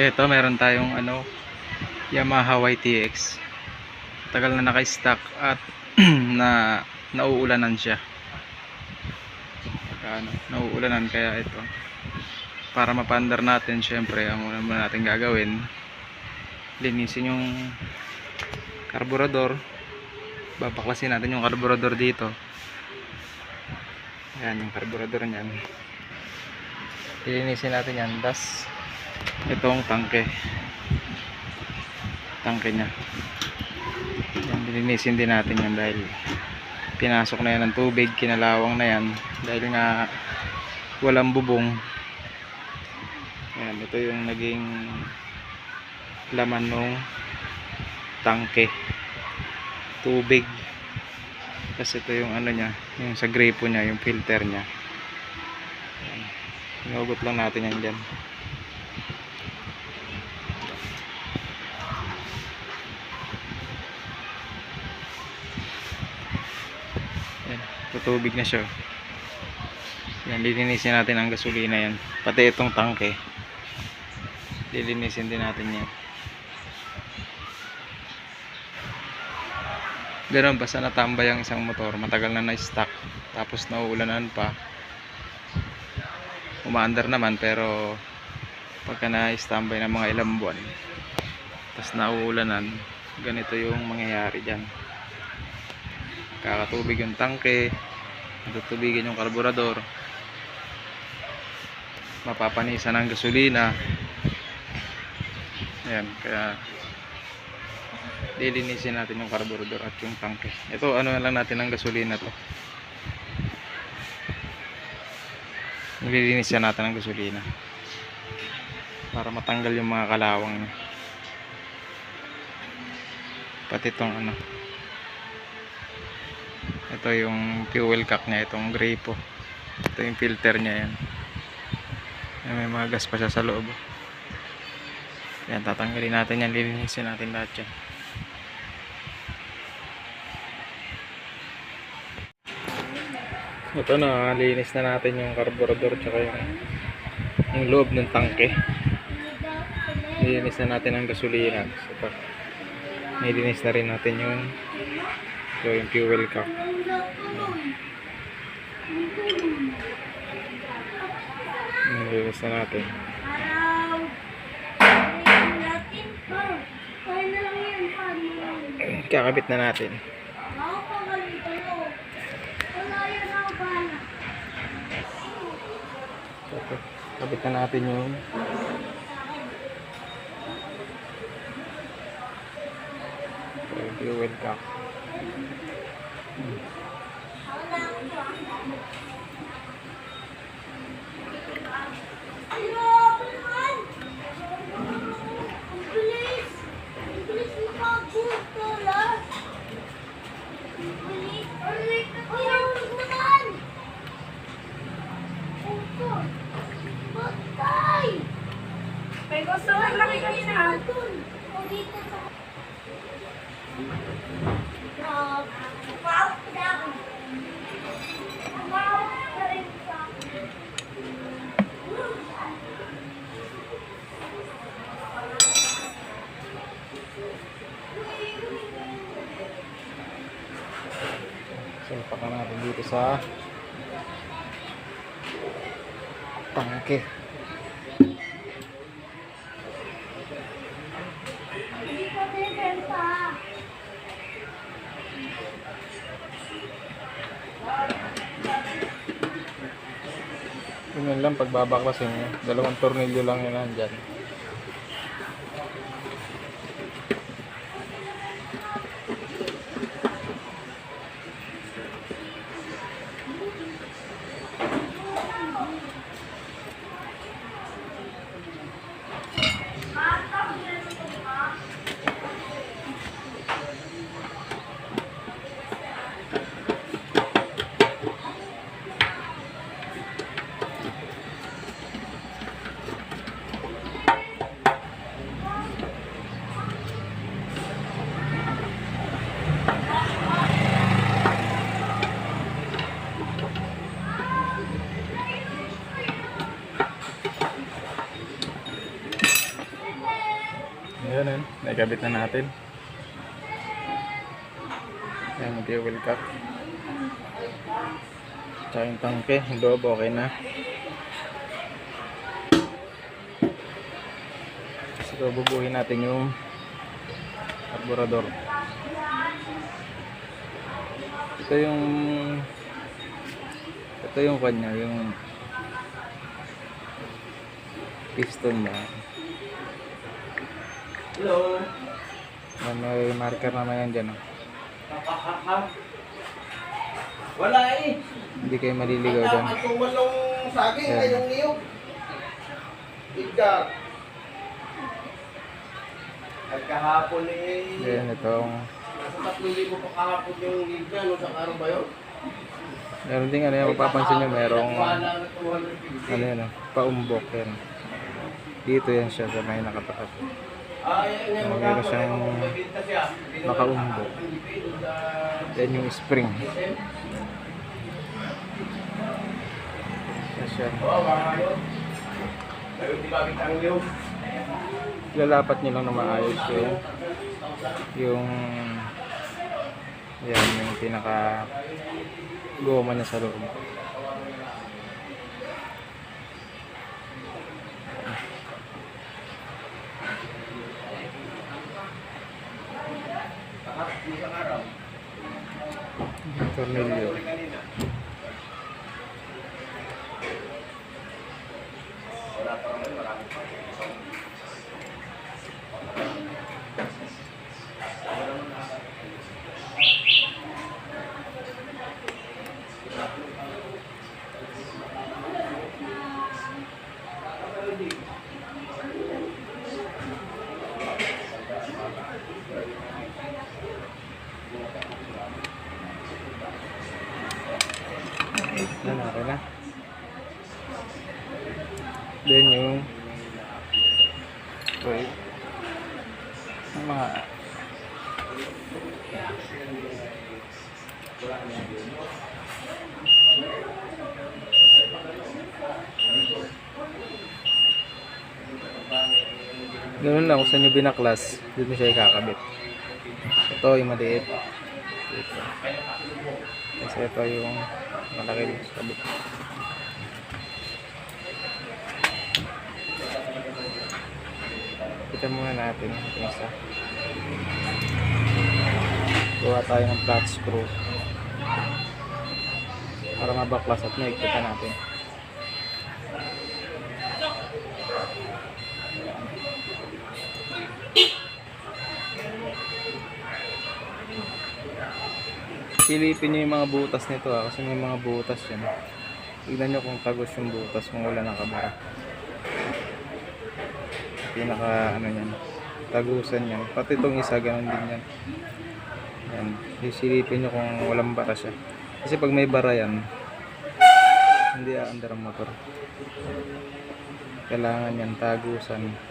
Ito, meron tayong ano, Yamaha YTX. Tagal na naka-stock at na nauulanan siya. Pagka, ano, nauulanan kaya ito. Para mapandar natin, syempre, ang una muna natin gagawin, linisin yung karburador. Babaklasin natin yung karburador dito. Ayan, yung karburador niyan. Lilinisin natin yan. Das, itong tangke. Tangke niya. Yan, lilinisin din natin yan dahil pinasok na yan ng tubig, kinalawang na yan. Dahil nga walang bubong. Ayan, ito yung naging laman ng tangke. Tubig. Kasi ito yung ano niya, yung sa gripo niya, yung filter. Ayan. Inugot lang natin yan dyan. Ayan, tutubig na siya. Yan, lilinisin natin ang gasolina yan. Pati itong tangke. Lilinisin din natin yan. Ganun, basta natambay ang isang motor, matagal na na-stock, tapos nauulanan pa. Umaandar naman, pero pagka na-standby ng mga ilang buwan, tapos nauulanan, ganito yung mangyayari dyan. Kakatubig yung tangke, tutubigin yung karburador, mapapanisan ng gasolina. Ayan, kaya lilinisin natin yung carburetor at yung tangke. Ito, ano lang natin ng gasolina to. Nililinisan natin ng gasolina. Para matanggal yung mga kalawang. Pati itong ano. Ito yung fuel cap niya, itong gripo. Ito yung filter niya yan. Yan, may mga gas pa siya sa loob. Yan, tatanggalin natin yan, lilinisin natin lahat yan. Ito na, linis na natin yung carburetor tsaka yung, yung loob ng tangke. Linis na natin ang gasolina. So, nilinis na rin natin yung ito yung fuel cap. Nilinis na natin. Kakabit na natin. Kabit na natin yung fuel cap. Dito sa tangke. Yun lang pagbabaklasin nyo. Dalawang tornilyo lang yun nandyan. Naikabit na natin. Ayan, mag-fuel cap. Tsaka yung tangke, yung loob, okay na. So, bubuhin natin yung carburetor. Ito yung ito yung kanya, yung piston niya. Hello. Yan, may marker naman yan dyan. Oh. Wala eh. Hindi kayo maliligaw dyan. Dapat tumalong saging Yan. ngayong niyog. Edgar. Nagkahapon eh. Yan, itong Nasa tatlong libo pa kahapon yung niya. Ano sa araw ba yun? meron din ano yan, mapapansin nyo, merong Wala na 250. ano yan, oh, paumbok yan. Dito yan siya sa may nakatapat. Magkakaroon siyang nakaumbo. Yan yung spring. Lalapat nyo lang na maayos yung yung yan yung pinaka goma niya sa loob. Tornilyo. Yan, okay na. Then yung wait. Ang mga Ganun lang, kung saan nyo binaklas, dito siya ikakabit. Ito yung maliit. Kasi ito yung malaki dito sa. Kita muna natin yung isa. Gawa tayo ng flat screw. Para mabaklas at naigpitan natin. Silipin nyo yung mga butas nito ah, kasi may mga butas yan. Tignan nyo kung tagos yung butas kung wala ng kabara. Pinaka ano yan, tagusan yan. Pati itong isa, ganun din yan. Yan, sisilipin nyo kung walang bara siya. Kasi pag may bara yan, hindi aandar ang motor. Kailangan yan, tagusan.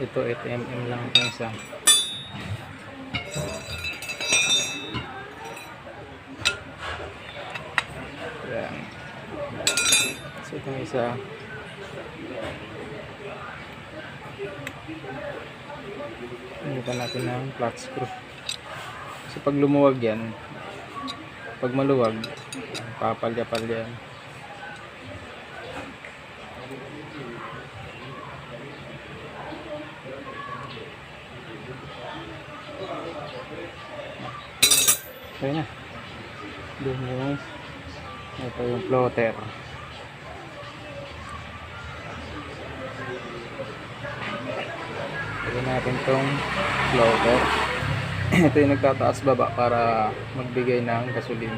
Ito 8mm lang ito isa. Yan. So itong isa. Pinitan natin ng flat screw. Kasi pag lumuwag yan, pag maluwag, papalya-palya yan. Ayun na. Doon yung ito yung floater. Lagyan natin tong floater. ito yung nagtataas baba para magbigay ng gasolina.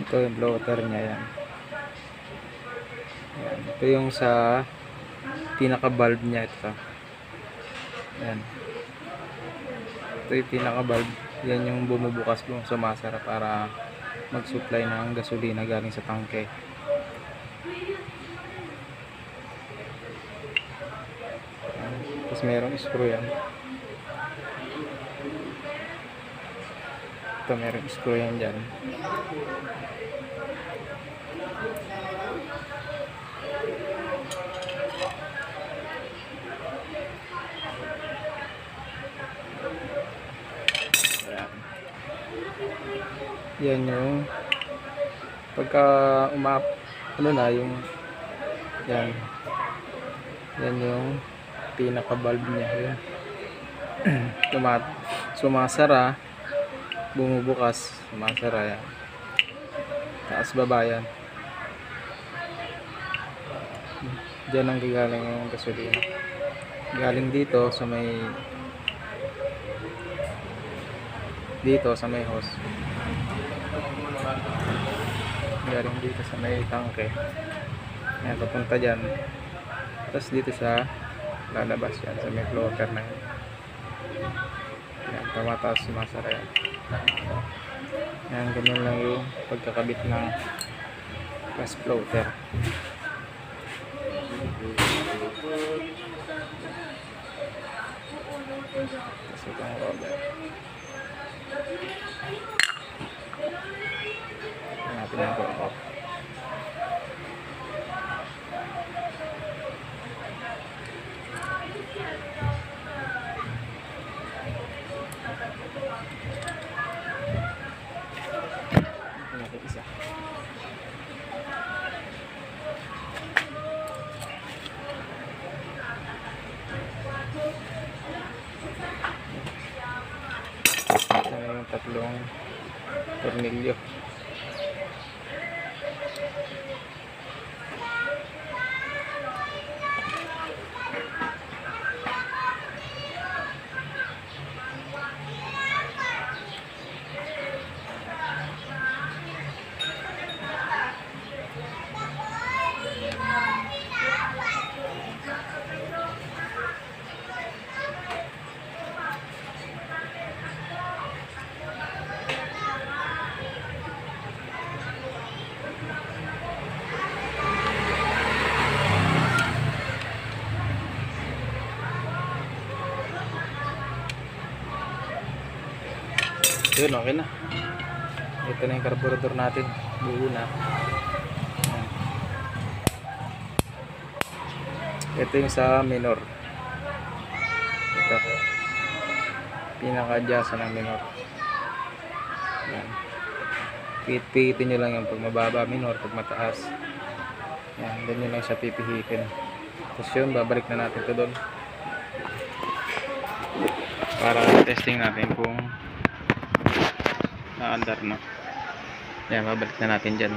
Ito yung floater niya yan. Yan. Ito yung sa pinaka valve niya ito. Yan. Ito yung pinaka valve. Yan yung bumubukas kung sumasara para mag-supply ng gasolina galing sa tangke. Tapos merong screw yan. Ito, meron screw yan dyan. Yan yung pagka umap ano na yung yan. Yan yung pinaka valve niya. Yun tumat sumasara bumubukas. Sumasara yan. Taas baba yan. Dyan ang gagaling yung gasolina. Galing dito sa may dito sa may hose galing dito sa may tangke. Yan papunta dyan. Tapos dito siya lalabas yan sa may floater na yun. Yan tumataas sumasara yan yan ganun lang yung pagkakabit ng gas floater. Tapos itong hanapin natin ito Hanapin Yun, okay na. Ito na yung carburetor natin. Buo na. Ito yung sa minor. Ito. Pinaka-adjust ng minor. Ayan. Pihit-pihitin nyo lang yung pag mababa minor, pag mataas. Ayan, doon nyo lang siya pipihitin. Tapos yun, babalik na natin ito doon. Para testing natin kung naandar na. Yan, babalik na natin dyan.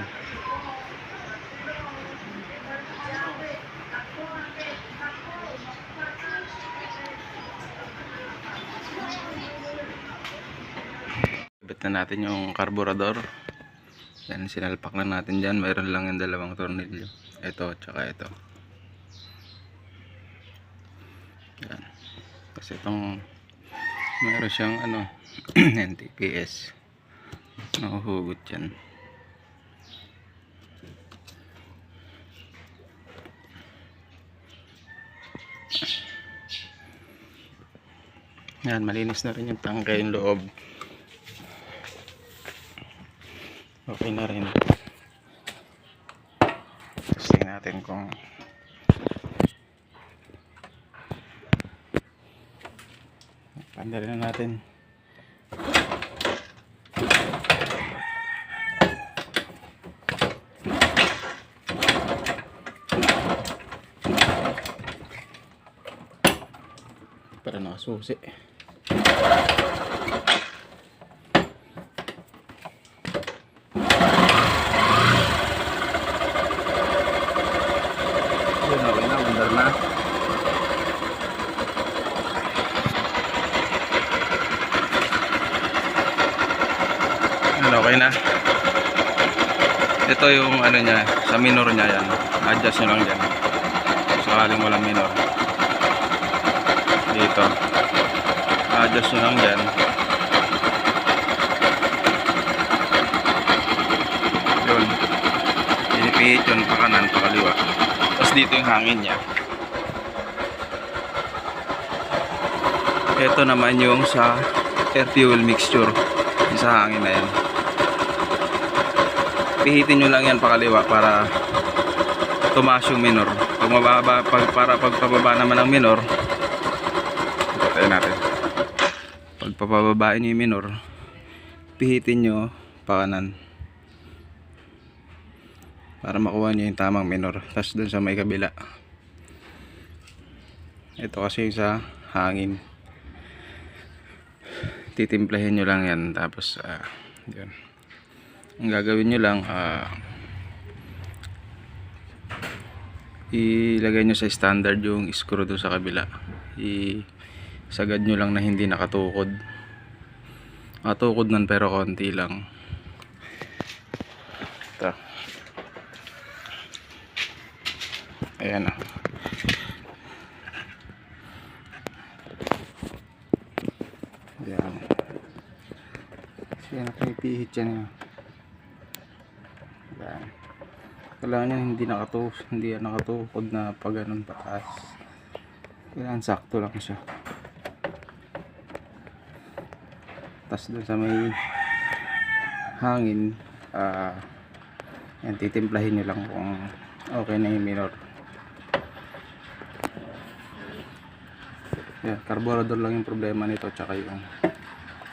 Ibit na natin yung carburetor. Yan, sinalpak na natin dyan. Mayroon lang yung dalawang tornilyo. Ito, tsaka ito. Yan. Kasi itong mayroon siyang ano, NTPS. Nahuhugot yan. Yan, malinis na rin yung tangke yung loob. Okay na rin. Testing natin kung Pandali na natin. Okay na. Yan, okay na. Ito yung ano niya, sa minor niya yan. Adjust nyo lang dyan. Sakaling walang minor. Dito. Adjust nyo lang dyan. Yun. Pinipihit yun pa kanan, pa kaliwa. Tapos dito yung hangin niya. Ito naman yung sa air fuel mixture. Yung sa hangin na yan. Pihitin nyo lang yan pakaliwa para tumaas yung minor. Pag mababa, pag, para pag pababa naman ng minor, patayin natin. Pag papababain nyo yung minor, pihitin nyo pa kanan. Para makuha nyo yung tamang minor. Tapos dun sa may kabila. Ito kasi yung sa hangin. Titimplahin nyo lang yan. Tapos, ah, yun. Ang gagawin nyo lang, ah, ilagay nyo sa standard yung screw doon sa kabila. Isagad nyo lang na hindi nakatukod. Nakatukod man pero konti lang. Ito. Ayan ah. Ayan. Siya na pinipihit yan yun. Ayan. Kailangan yan hindi nakatukod, hindi nakatukod na pag ganun pataas. Kailangan sakto lang siya. Tapos dun sa may hangin, ah, yan, titimplahin nyo lang kung okay na yung minor. Yan, carburetor lang yung problema nito tsaka yung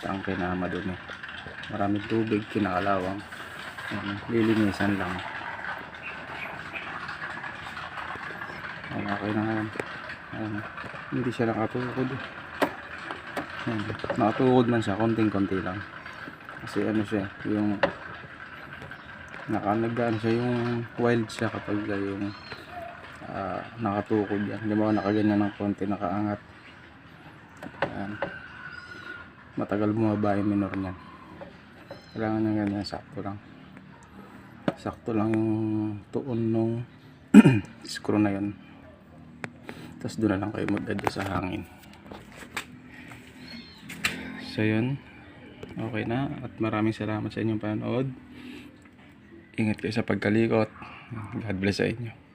tangke na madumi. Maraming tubig, kinakalawang. Yan, lilinisan lang. Ayan, okay na ngayon. Ayan, hindi siya nakatukod. eh. Ayan, man siya, konting-konti lang. Kasi ano siya, yung naka nag-ano siya yung wild siya kapag yung ah, nakatukod yan. Di ba nakaganyan ng konti, nakaangat. Ayan. Matagal bumaba yung minor niyan. Kailangan ng ganyan, sakto lang. Sakto lang yung tuon nung screw na yun. Tapos doon na lang kayo mag sa hangin. So yun. Okay na. At maraming salamat sa inyong panonood. Ingat kayo sa pagkalikot. God bless sa inyo.